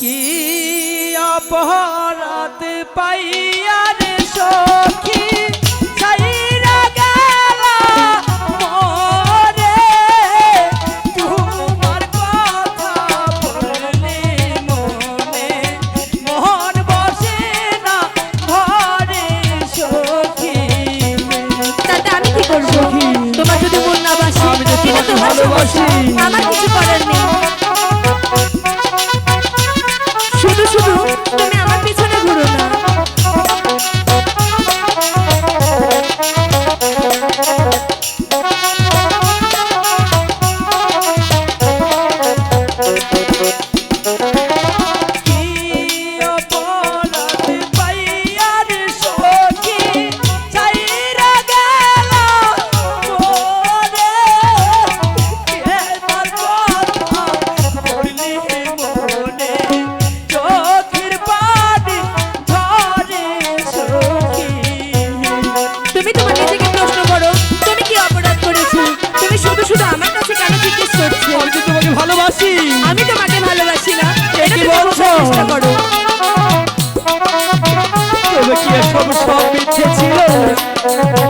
কি অপরাধ পাইয়া রে সখী? তোমার যদি মন না বাসে আমি তো তোমাকে ভালোবাসি। আমার কিছু ইচ্ছে ছিল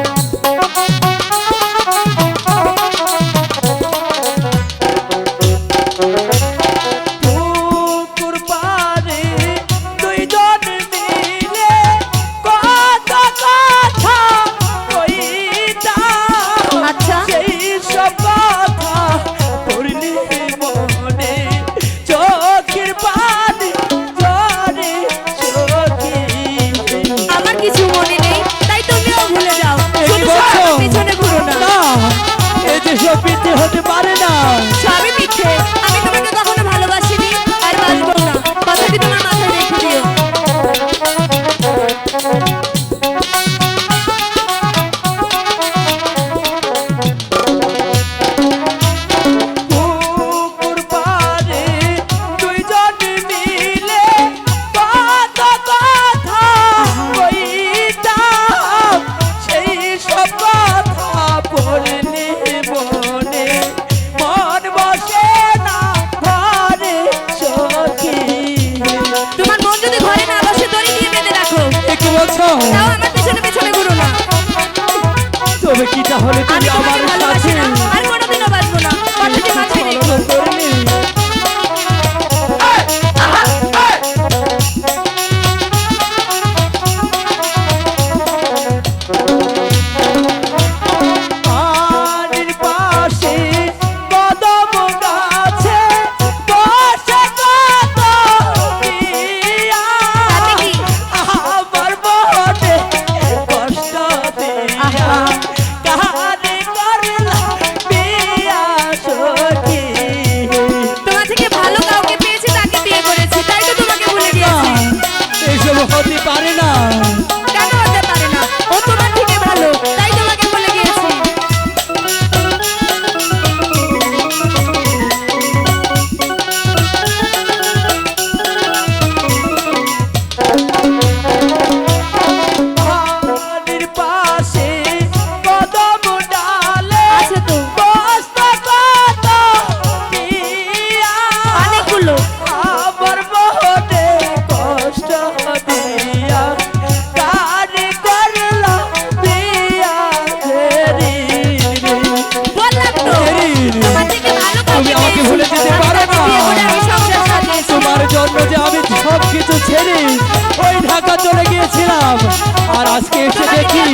দেখতে হতে পারে না। আমার ঘুরো না। তবে কি তাহলে তুমি ওই ঢাকা চলে গিয়েছিলাম। আর আজকে এসে দেখি